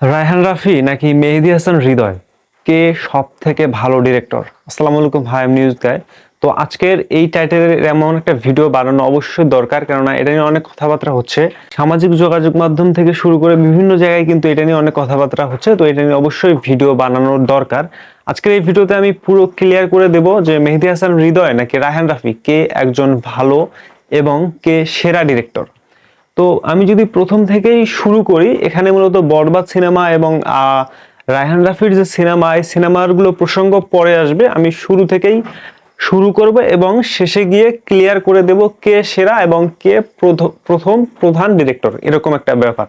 রায়হান রাফি নাকি মেহেদি হাসান হৃদয়? কে সব থেকে ভালো ডিরেক্টর আসসালামু আলাইকুম ভাই নিউজ গায় তো আজকের এই টাইটেলের এমন একটা ভিডিও বানানো অবশ্যই দরকার, কেননা এটা নিয়ে অনেক কথাবার্তা হচ্ছে। সামাজিক যোগাযোগ মাধ্যম থেকে শুরু করে বিভিন্ন জায়গায় কিন্তু এটা নিয়ে অনেক কথাবার্তা হচ্ছে, তো এটা নিয়ে অবশ্যই ভিডিও বানানোর দরকার। আজকের এই ভিডিওতে আমি পুরো ক্লিয়ার করে দেব যে মেহেদি হাসান হৃদয় নাকি রায়হান রাফি, কে একজন ভালো এবং কে সেরা ডিরেক্টর তো আমি যদি প্রথম থেকেই শুরু করি, এখানে মূলত বরবাদ সিনেমা এবং রায়হান রাফির যে সিনেমা, এই সিনেমাগুলো প্রসঙ্গ পরে আসবে। আমি শুরু থেকেই শুরু করব এবং শেষে গিয়ে ক্লিয়ার করে দেব কে সেরা এবং কে প্রথ- প্রথম প্রধান ডিরেক্টর, এরকম একটা ব্যাপার।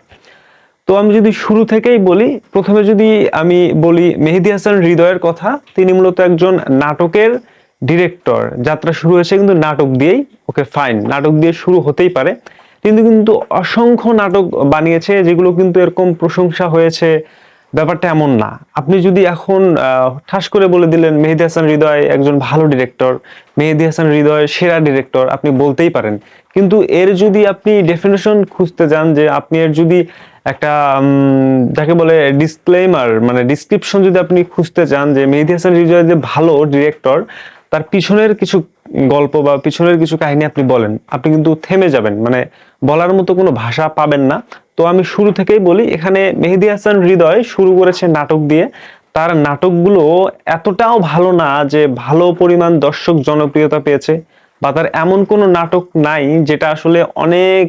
তো আমি যদি শুরু থেকেই বলি, প্রথমে যদি আমি বলি মেহেদি হাসান হৃদয়ের কথা, তিনি মূলত একজন নাটকের ডিরেক্টর। যাত্রা শুরু হয়েছে কিন্তু নাটক দিয়েই, ওকে ফাইন, নাটক দিয়ে শুরু হতেই পারে। কিন্তু কিন্তু অসংখ্য নাটক বানিয়েছে যেগুলো কিন্তু এরকম প্রশংসা হয়েছে। ব্যাপারটা এমন না। আপনি যদি এখন ঠাস করে বলে দিলেন, মেহেদি হাসান হৃদয় একজন ভালো ডিরেক্টর মেহেদি হাসান হৃদয় সেরা ডিরেক্টর আপনি বলতেই পারেন। কিন্তু এর যদি আপনি ডেফিনেশন খুঁজতে যান যে আপনি এর যদি একটা যাকে বলে ডিসক্লেমার মানে ডিসক্রিপশন যদি আপনি খুঁজতে চান যে মেহেদি হাসান হৃদয় যে ভালো ডিরেক্টর তার পিছনের কিছু গল্প বা পিছনের কিছু কাহিনী আপনি বলেন, আপনি কিন্তু থেমে যাবেন মানে বলার মতো কোনো ভাষা পাবেন না। তো আমি শুরু থেকেই বলি, এখানে মেহেদি হাসান হৃদয় শুরু করেছে নাটক দিয়ে। তার নাটকগুলো এতটাও ভালো না যে ভালো পরিমাণ দর্শক জনপ্রিয়তা পেয়েছে, বা তার এমন কোনো নাটক নাই যেটা আসলে অনেক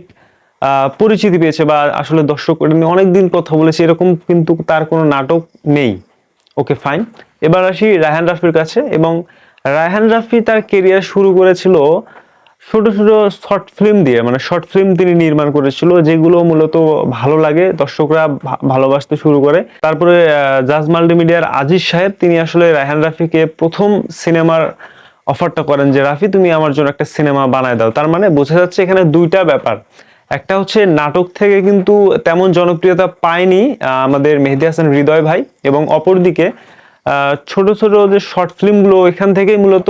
পরিচিতি পেয়েছে বা আসলে দর্শক এটা নিয়ে অনেকদিন কথা বলেছে, এরকম কিন্তু তার কোনো নাটক নেই। Okay, fine. এবার আসি রায়হান রাফির কাছে এবং রায়হান রাফি তার কেরিয়ার শুরু করেছিল ছোট ছোট শর্ট ফিল্ম দিয়ে। মানে শর্ট ফিল্ম তিনি নির্মাণ করেছিল, যেগুলো মূলত ভালো লাগে, দর্শকরা ভালোবাসতে শুরু করে। তারপরে জাজ মাল্টিমিডিয়ার আজিজ সাহেব, তিনি আসলে রায়হান রাফিকে প্রথম সিনেমার অফারটা করেন যে, রাফি, তুমি আমার জন্য একটা সিনেমা বানায় দাও। তার মানে বোঝা যাচ্ছে এখানে দুইটা ব্যাপার। একটা হচ্ছে, নাটক থেকে কিন্তু তেমন জনপ্রিয়তা পায়নি আমাদের মেহেদি হাসান হৃদয় ভাই এবং অপরদিকে ছোট ছোট যে শর্ট ফিল্মগুলো এখান থেকেই মূলত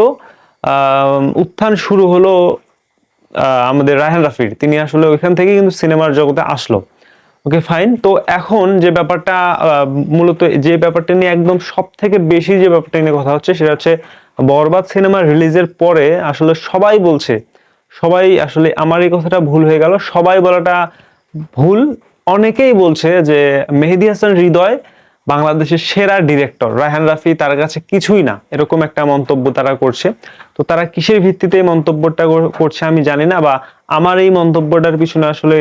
উত্থান শুরু হলো আমাদের রায়হান রাফির। তিনি আসলে ওইখান থেকেই কিন্তু সিনেমার জগতে আসলো। ওকে ফাইন তো এখন যে ব্যাপারটা মূলত যে ব্যাপারটা নিয়ে একদম সব থেকে বেশি যে ব্যাপারটা নিয়ে কথা হচ্ছে, সেটা হচ্ছে বরবাদ সিনেমা রিলিজের পরে আসলে সবাই বলছে, সবাই আসলে আমার এই কথাটা ভুল হয়ে গেল, সবাই বলাটা ভুল। অনেকেই বলছে যে মেহেদি হাসান হৃদয় বাংলাদেশের সেরা ডিরেক্টর রায়হান রাফি, তার কাছে কিছুই না। এরকম একটা মন্তব্য তারা করছে। তো তারা কিসের ভিত্তিতে এই মন্তব্যটা করছে আমি জানি না, বা আমার এই মন্তব্যটার পিছনে আসলে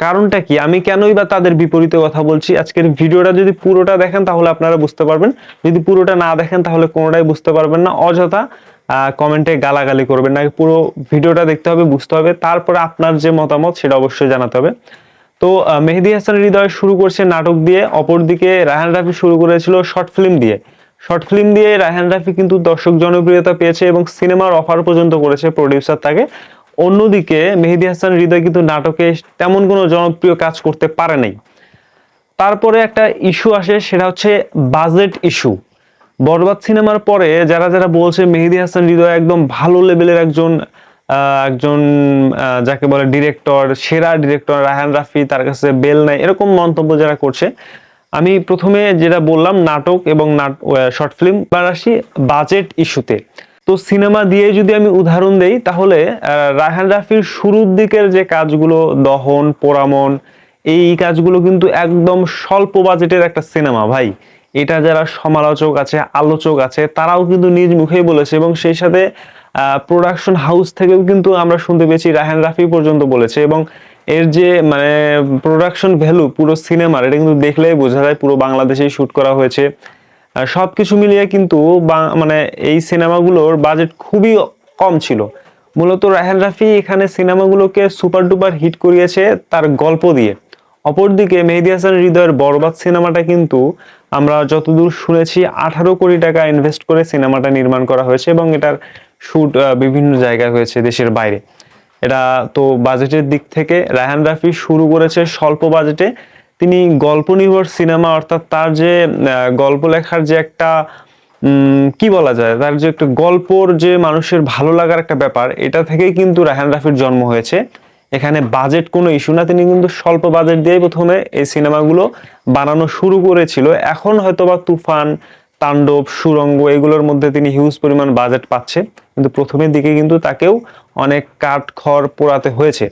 কারণটা কি? আমি কেনই বা তাদের বিপরীতে কথা বলছি? আজকের ভিডিওটা যদি পুরোটা দেখেন, তাহলে আপনারা বুঝতে পারবেন। যদি পুরোটা না দেখেন, তাহলে কোনোটাই বুঝতে পারবেন না। অযথা কমেন্টে গালাগালি করবেন না। পুরো ভিডিওটা দেখতে হবে, বুঝতে হবে। তারপরে আপনার যে মতামত, সেটা অবশ্যই জানাতে হবে। তো মেহেদি হাসান হৃদয় শুরু করছে নাটক দিয়ে অপরদিকে রায়হান রাফি শুরু করেছিল শর্ট ফিল্ম দিয়ে। শর্ট ফিল্ম দিয়ে রায়হান রাফি কিন্তু দর্শক জনপ্রিয়তা পেয়েছে এবং সিনেমার অফার পর্যন্ত করেছে প্রডিউসার তাকে। অন্যদিকে মেহেদি হাসান হৃদয় কিন্তু নাটকে তেমন কোনো জনপ্রিয় কাজ করতে পারে নাই। তারপরে একটা ইস্যু আসে, সেটা হচ্ছে বাজেট ইস্যু। বরবাদ সিনেমার পরে যারা যারা বলছে মেহেদি হাসান হৃদয় একদম ভালো লেভেলের একজন একজন যাকে বলে ডিরেক্টর সেরা ডিরেক্টর রায়হান রাফি, তার কাছে বেল নাই, এরকম মন্তব্য যারা করছে। আমি প্রথমে যেটা বললাম, নাটক এবং শর্ট ফিল্ম এবার আসি বাজেট ইস্যুতে তো। সিনেমা দিয়ে যদি আমি উদাহরণ দেই, তাহলে রায়হান রাফির শুরুর দিকের যে কাজগুলো, দহন, পোড়ামন, এই কাজগুলো কিন্তু একদম স্বল্প বাজেটের একটা সিনেমা ভাই। এটা যারা সমালোচক আছে, আলোচক আছে, তারাও কিন্তু নিজ মুখেই বলেছে এবং সেই সাথে প্রোডাকশন হাউস থেকেও কিন্তু আমরা শুনতে পেয়েছি রায়হান রাফি পর্যন্ত বলেছে এবং এর যে মানে প্রোডাকশন ভ্যালু পুরো সিনেমার এটা কিন্তু দেখলেই বোঝা যায় পুরো বাংলাদেশেই শুট করা হয়েছে। আহ, সবকিছু মিলিয়ে কিন্তু মানে এই সিনেমাগুলোর বাজেট খুবই কম ছিল। মূলত রায়হান রাফি এখানে সিনেমাগুলোকে সুপার ডুপার হিট করিয়েছে তার গল্প দিয়ে। অপরদিকে মেহেদি হাসান হৃদয়ের বরবাদ সিনেমাটা কিন্তু আমরা যতদূর শুনেছি আঠারো কোটি টাকা ইনভেস্ট করে সিনেমাটা নির্মাণ করা হয়েছে এবং এটার শুট বিভিন্ন জায়গায় হয়েছে দেশের বাইরে। এটা তো বাজেটের দিক থেকে রায়হান রাফি শুরু করেছে স্বল্প বাজেটে তিনি গল্প নির্ভর সিনেমা অর্থাৎ তার যে গল্প লেখার যে একটা কি বলা যায়, তার যে একটা গল্পর যে মানুষের ভালো লাগার একটা ব্যাপার, এটা থেকেই কিন্তু রায়হান রাফির জন্ম হয়েছে। এখানে বাজেট কোনো ইস্যু না, তিনি কিন্তু স্বল্প বাজেট দিয়ে প্রথমে এই সিনেমাগুলো বানানো শুরু করেছিল। এখন হয়তোবা তুফান তাণ্ডব, সুরঙ্গ, এগুলোর মধ্যে তিনি হিউজ পরিমাণ বাজেট পাচ্ছে। কিন্তু প্রথমের দিকে কিন্তু তাকেও অনেক কাঠ খড় পোড়াতে হয়েছে।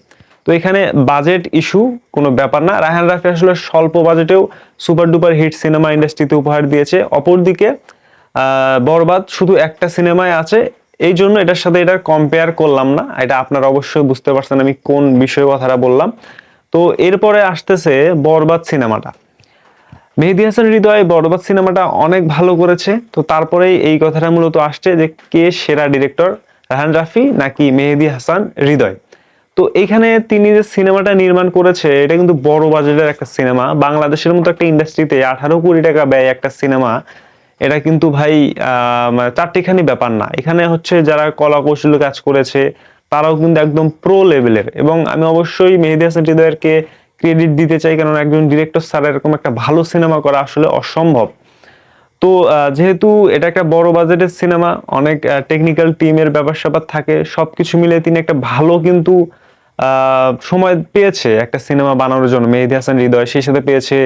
তো এখানে বাজেট ইস্যু কোনো ব্যাপার না। রায়হান রাফি আসলে স্বল্প বাজেটেও সুপার ডুপার হিট সিনেমা ইন্ডাস্ট্রিতে উপহার দিয়েছে। অপরদিকে বরবাদ শুধু একটা সিনেমায় আছে। এই জন্য এটার সাথে এটার কম্পেয়ার করলাম না। এটা আপনারা অবশ্যই বুঝতে পারছেন আমি কোন বিষয়ে কথাটা বললাম। তো এরপরে আসতেছে বরবাদ সিনেমাটা মেহেদি হাসান হৃদয় বরবাদ সিনেমাটা অনেক ভালো করেছে। তো তারপরেই এই কথাটা মূলত আসছে যে কে সেরা ডিরেক্টর? রাহান রাফি নাকি মেহেদি হাসান হৃদয়? তো এখানে তিনি যে সিনেমাটা নির্মাণ করেছে, এটা কিন্তু বড় বাজেটের একটা সিনেমা। বাংলাদেশের মতো একটা ইন্ডাস্ট্রিতে আঠারো কোটি টাকা ব্যয় একটা সিনেমা, এটা কিন্তু ভাই মানে চারটিখানি ব্যাপার না। এখানে হচ্ছে যারা কলা কৌশল কাজ করেছে, তারাও কিন্তু একদম প্রো লেভেলের এবং আমি অবশ্যই মেহেদি হাসান হৃদয়েরকে ক্রেডিট দিতে চাই কারণ একজন ডিরেক্টর স্যার এরকম একটা ভালো সিনেমা করা আসলে অসম্ভব। তো যেহেতু এটা একটা বড় বাজেটের সিনেমা অনেক টেকনিক্যাল টিমের ব্যাপার স্যাপার থাকে, সবকিছু মিলে তিনি একটা ভালো কিন্তু সময় পেয়েছে একটা সিনেমা বানানোর জন্য। মেহেদি হাসান হৃদয়, সেই সাথে পেয়েছে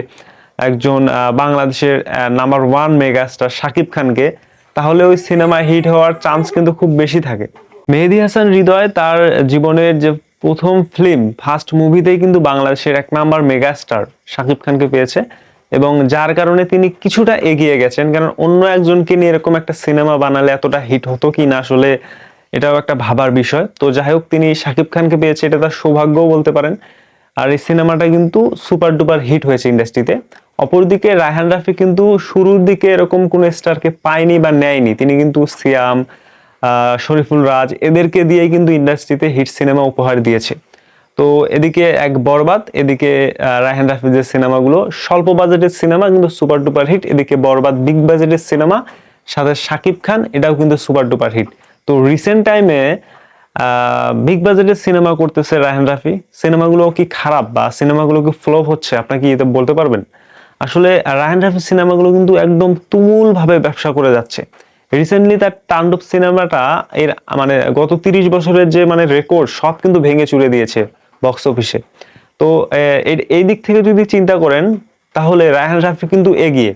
একজন বাংলাদেশের নাম্বার ওয়ান মেগাস্টার শাকিব খানকে। তাহলে ওই সিনেমা হিট হওয়ার চান্স কিন্তু খুব বেশি থাকে। মেহেদি হাসান হৃদয় তার জীবনের যে প্রথম ফিল্ম, ফার্স্ট মুভিতেই কিন্তু বাংলাদেশের এক নাম্বার মেগাস্টার শাকিব খানকে পেয়েছে এবং যার কারণে তিনি কিছুটা এগিয়ে গেছেন, কারণ অন্য একজনকে নিয়ে এরকম একটা সিনেমা বানালে এতটা হিট হতো কি না আসলে এটাও একটা ভাবার বিষয়। তো যাই হোক, তিনি শাকিব খানকে পেয়েছে, এটা তার সৌভাগ্যও বলতে পারেন। আর এই সিনেমাটা কিন্তু সুপার ডুপার হিট হয়েছে ইন্ডাস্ট্রিতে। অপরদিকে রায়হান রাফি কিন্তু শুরুর দিকে এরকম কোনো স্টারকে পায়নি বা নেয়নি। তিনি কিন্তু সিয়াম শরীফুল রাজ এদেরকে দিয়ে কিন্তু ইন্ডাস্ট্রিতে হিট সিনেমা উপহার দিয়েছে। তো এদিকে এক বরবাদ, এদিকে রায়হান রাফিজের সিনেমাগুলো স্বল্প বাজেটের সিনেমা কিন্তু সুপার ডুপার হিট, এদিকে বরবাদ বিগ বাজেটের সিনেমা, সাথে শাকিব খান, এটাও কিন্তু সুপার ডুপার হিট। তো রিসেন্ট টাইমে বিগ বাজেটের সিনেমা করতেছে রায়হান রাফি। সিনেমাগুলো কি খারাপ বা সিনেমাগুলো কি ফ্লপ হচ্ছে আপনার কি এটা বলতে পারবেন? আসলে রায়হান রাফির সিনেমাগুলো কিন্তু একদম তুমুল ভাবে ব্যবসা করে যাচ্ছে। রিসেন্টলি তার তাণ্ডব সিনেমাটা এর মানে গত তিরিশ বছরের যে মানে রেকর্ড সব কিন্তু ভেঙে চুরে দিয়েছে বক্স অফিসে তো এই- দিক থেকে যদি চিন্তা করেন, তাহলে রায়হান রাফি কিন্তু এগিয়ে।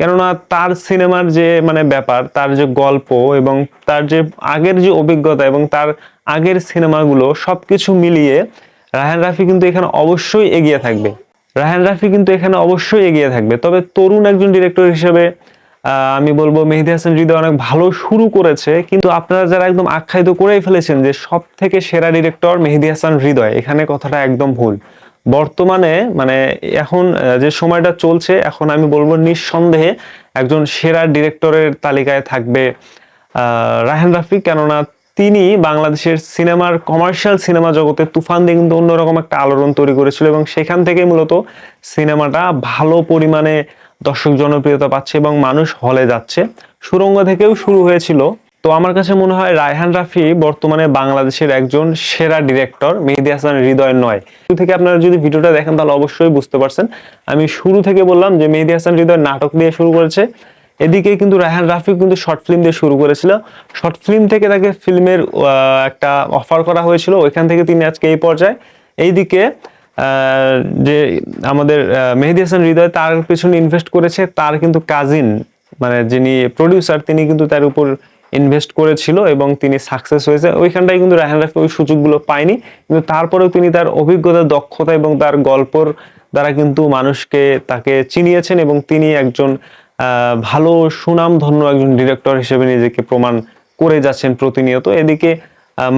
কেননা তার সিনেমার যে মানে ব্যাপার, তার যে গল্প এবং তার যে আগের যে অভিজ্ঞতা এবং তার আগের সিনেমাগুলো সবকিছু মিলিয়ে রায়হান রাফি কিন্তু এখানে অবশ্যই এগিয়ে থাকবে। রায়হান রাফি কিন্তু এখানে অবশ্যই এগিয়ে থাকবে। তবে তরুণ একজন ডিরেক্টর হিসেবে আমি বলব মেহেদি হাসান হৃদয় অনেক ভালো শুরু করেছে কিন্তু আপনারা যারা একদম আখ্যায়িত করেই ফেলেছেন যে সব থেকে সেরা ডিরেক্টর মেহেদি হাসান হৃদয় এখানে কথাটা একদম ভুল। বর্তমানে মানে এখন যে সময়টা চলছে এখন আমি বলব নিঃসন্দেহে একজন সেরা ডিরেক্টরের তালিকায় থাকবে আহ, রায়হান রাফি কেননা তিনি বাংলাদেশের সিনেমার কমার্শিয়াল সিনেমা জগতে তুফান দিয়ে কিন্তু অন্যরকম একটা আলোড়ন তৈরি করেছিল এবং সেখান থেকে মূলত সিনেমাটা ভালো পরিমাণে দর্শক জনপ্রিয়তা পাচ্ছে এবং মানুষ হলে যাচ্ছে। সুরঙ্গ থেকেও শুরু হয়েছিল। তো আমার কাছে মনে হয় রায়হান রাফি বর্তমানে বাংলাদেশের একজন সেরা ডিরেক্টর মেহেদি হাসান হৃদয় নয়। শুরু থেকে আপনারা যদি ভিডিওটা দেখেন তাহলে অবশ্যই বুঝতে পারছেন। আমি শুরু থেকে বললাম যে মেহেদি হাসান হৃদয় নাটক দিয়ে শুরু করেছে। এদিকে কিন্তু রায়হান রাফি কিন্তু শর্ট ফিল্ম দিয়ে শুরু করেছিল। শর্ট ফিল্ম থেকে তাকে ফিল্মের একটা অফার করা হয়েছিল। ওইখান থেকে তিনি আজকে এই পর্যায়ে। এইদিকে যে আমাদের মেহেদি হাসান হৃদয় তার পেছনে ইনভেস্ট করেছে, তার কিন্তু কাজিন মানে যিনি প্রডিউসার তিনি কিন্তু তার উপর ইনভেস্ট করেছিল এবং তিনি সাকসেস হয়েছে। ওইখানটায় কিন্তু রায়হান রাফি ওই সুযোগগুলো পায়নি, কিন্তু তারপরেও তিনি তার অভিজ্ঞতা, দক্ষতা এবং তার গল্পর দ্বারা কিন্তু মানুষকে তাকে চিনিয়েছেন এবং তিনি একজন ভালো সুনামধন্য একজন ডিরেক্টর হিসেবে নিজেকে প্রমাণ করে যাচ্ছেন প্রতিনিয়ত। এদিকে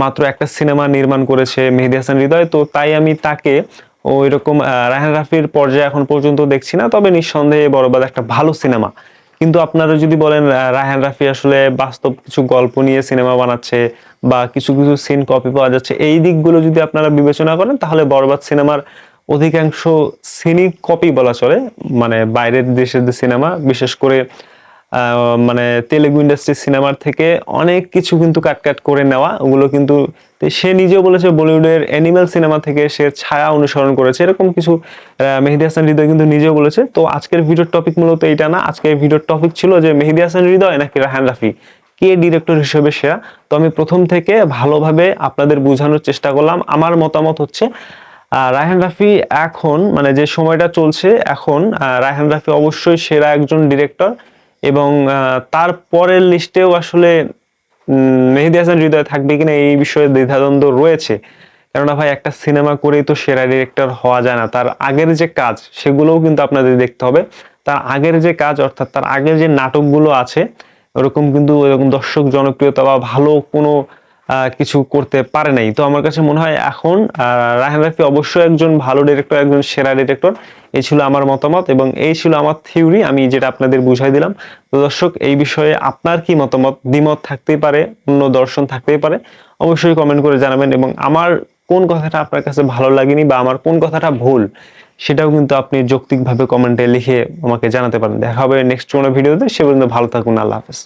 মাত্র একটা সিনেমা নির্মাণ করেছে মেহেদি হাসান হৃদয়। তো তাই আমি তাকে ওই রকম রায়হান রাফির পর্যায়ে এখন পর্যন্ত দেখছি না, তবে নিঃসন্দেহে বরবাদ একটা ভালো সিনেমা। কিন্তু আপনারা যদি বলেন রায়হান রাফি আসলে বাস্তব কিছু গল্প নিয়ে সিনেমা বানাচ্ছে বা কিছু কিছু সিন কপি পাওয়া যাচ্ছে, এই দিকগুলো যদি আপনারা বিবেচনা করেন, তাহলে বরবাদ সিনেমার অধিকাংশ সিনিক কপি বলা চলে। মানে বাইরের দেশের যে সিনেমা, বিশেষ করে মানে তেলেগু ইন্ডাস্ট্রি সিনেমার থেকে অনেক কিছু কিন্তু কাট কাট করে নেওয়া। ওগুলো কিন্তু সে নিজেও বলেছে বলিউডের অ্যানিমাল সিনেমা থেকে সে ছায়া অনুসরণ করেছে। এরকম কিছু মেহেদি হাসান হৃদয় কিন্তু নিজেও বলেছে। তো আজকের ভিডিওর টপিক মূলত এটা না। আজকের ভিডিওর টপিক ছিল যে মেহেদি হাসান হৃদয় নাকি রাহান রাফি? কে ডিরেক্টর হিসেবে সেরা? তো আমি প্রথম থেকে ভালোভাবে আপনাদের বোঝানোর চেষ্টা করলাম। আমার মতামত হচ্ছে রায়হান রাফি এখন মানে যে সময়টা চলছে এখন রায়হান রাফি অবশ্যই সেরা একজন ডিরেক্টর এবং তার পরের লিস্টেও আসলে মেহেদি হাসান হৃদয় থাকবে কিনা এই বিষয়ে দ্বিধাদ্বন্দ্ব রয়েছে। কেননা ভাই, একটা সিনেমা করেই তো সেরা ডিরেক্টর হওয়া যায় না। তার আগের যে কাজ, সেগুলোও কিন্তু আপনাদের দেখতে হবে। তার আগের যে কাজ, অর্থাৎ তার আগের যে নাটকগুলো আছে, ওরকম কিন্তু এরকম দর্শক জনপ্রিয়তা বা ভালো কোনো কিছু করতে পারে নাই। তো আমার কাছে মনে হয় এখন আহ, রায়হান রাফি অবশ্যই একজন ভালো ডিরেক্টর একজন সেরা ডিরেক্টর এই ছিল আমার মতামত এবং এই ছিল আমার থিওরি আমি যেটা আপনাদের বুঝাই দিলাম। তো দর্শক এই বিষয়ে আপনার কি মতামত? দ্বিমত থাকতেই পারে অন্য দর্শন থাকতেই পারে। অবশ্যই কমেন্ট করে জানাবেন এবং আমার কোন কথাটা আপনার কাছে ভালো লাগেনি বা আমার কোন কথাটা ভুল সেটাও কিন্তু আপনি যৌক্তিকভাবে কমেন্টে লিখে আমাকে জানাতে পারেন। দেখা হবে নেক্সট কোনো ভিডিওতে সে পর্যন্ত ভালো থাকুন। আল্লাহ হাফেজ।